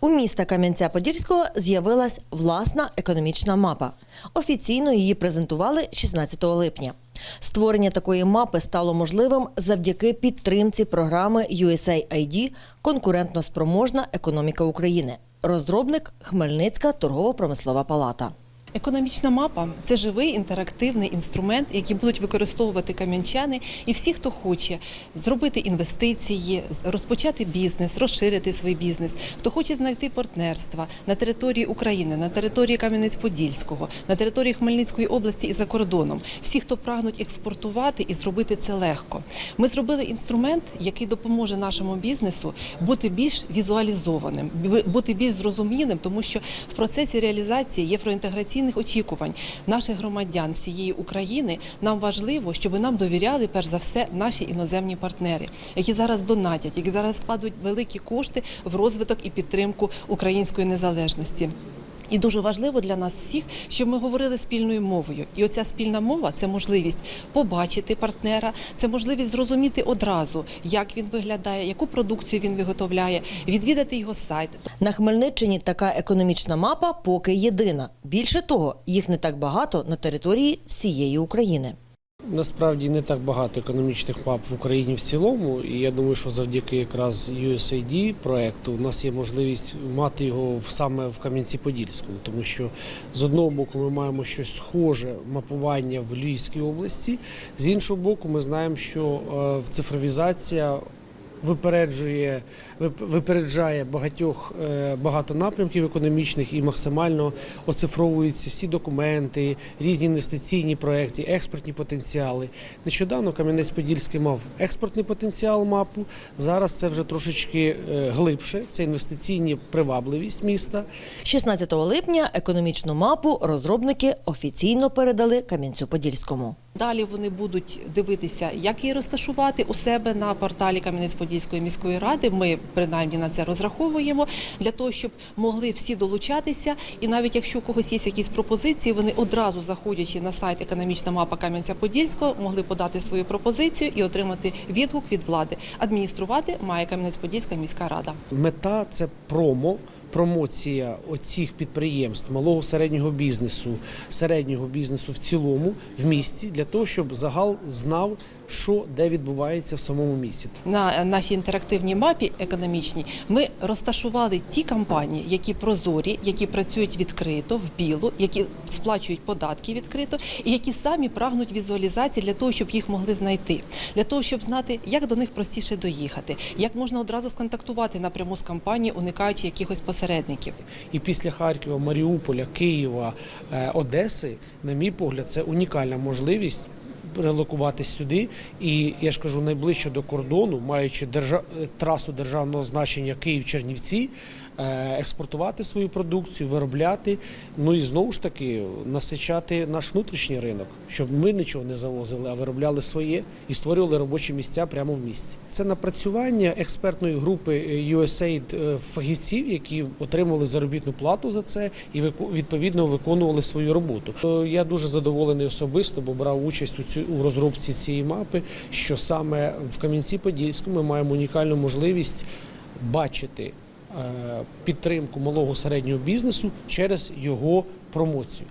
У міста Кам'янця-Подільського з'явилась власна економічна мапа. Офіційно її презентували 16 липня. Створення такої мапи стало можливим завдяки підтримці програми USAID Конкурентно спроможна економіка України. Розробник Хмельницька торгово-промислова палата. Економічна мапа це живий інтерактивний інструмент, який будуть використовувати кам'янчани і всі, хто хоче зробити інвестиції, розпочати бізнес, розширити свій бізнес, хто хоче знайти партнерства на території України, на території Кам'янець-Подільського, на території Хмельницької області і за кордоном. Всі, хто прагнуть експортувати і зробити це легко. Ми зробили інструмент, який допоможе нашому бізнесу бути більш візуалізованим, бути більш зрозумілим, тому що в процесі реалізації євроінтеграційних очікувань наших громадян всієї України нам важливо, щоб нам довіряли перш за все наші іноземні партнери, які зараз донатять, які зараз складуть великі кошти в розвиток і підтримку української незалежності. І дуже важливо для нас всіх, щоб ми говорили спільною мовою. І оця спільна мова це можливість побачити партнера, це можливість зрозуміти одразу, як він виглядає, яку продукцію він виготовляє, відвідати його сайт. На Хмельниччині така економічна мапа поки єдина. Більше того, їх не так багато на території всієї України. Насправді не так багато економічних мап в Україні в цілому, і я думаю, що завдяки якраз USAID проекту у нас є можливість мати його саме в Кам'янці-Подільському, тому що з одного боку ми маємо щось схоже мапування в Львівській області, з іншого боку, ми знаємо, що е, цифровізація випереджує, вип- випереджає багатьох е, багато напрямків економічних і максимально оцифровуються всі документи, різні інвестиційні проекти, експортні потенціали. Нещодавно Кам'янець-Подільський мав експортний потенціал мапу. Зараз це вже трошечки е, глибше. Це інвестиційні привабливість міста. 16 липня економічну мапу розробники офіційно передали Кам'янцю-Подільському. Далі вони будуть дивитися, як її розташувати у себе на порталі Кам'янець-Подільської міської ради. Ми принаймні на це розраховуємо для того, щоб могли всі долучатися. І навіть якщо у когось є якісь пропозиції, вони одразу заходячи на сайт економічна мапа Кам'янця-Подільського, могли подати свою пропозицію і отримати відгук від влади. Адмініструвати має Кам'янець-Подільська міська рада. Мета це промо. Промоція оцих підприємств малого середнього бізнесу, середнього бізнесу в цілому в місті для того, щоб загал знав, що де відбувається в самому місті. на нашій інтерактивній мапі економічній ми розташували ті компанії, які прозорі, які працюють відкрито в білу, які сплачують податки відкрито, і які самі прагнуть візуалізації для того, щоб їх могли знайти, для того, щоб знати, як до них простіше доїхати, як можна одразу сконтактувати напряму з компанією, уникаючи якихось посередників. І після Харкова, Маріуполя, Києва, е, Одеси, на мій погляд, це унікальна можливість. Релокуватись сюди, і я ж кажу, найближче до кордону, маючи держа... е, трасу державного значення Київ-Чернівці, експортувати свою продукцію, виробляти. Ну і знову ж таки насичати наш внутрішній ринок, щоб ми нічого не завозили, а виробляли своє і створювали робочі місця прямо в місті. Це напрацювання експертної групи е, USAID е, фахівців, які отримували заробітну плату за це і відповідно виконували свою роботу. Я дуже задоволений особисто, бо брав участь у цю у розробці цієї мапи. Що саме в Кам'янці-Подільському ми маємо унікальну можливість бачити е, підтримку малого середнього бізнесу через його промоцію.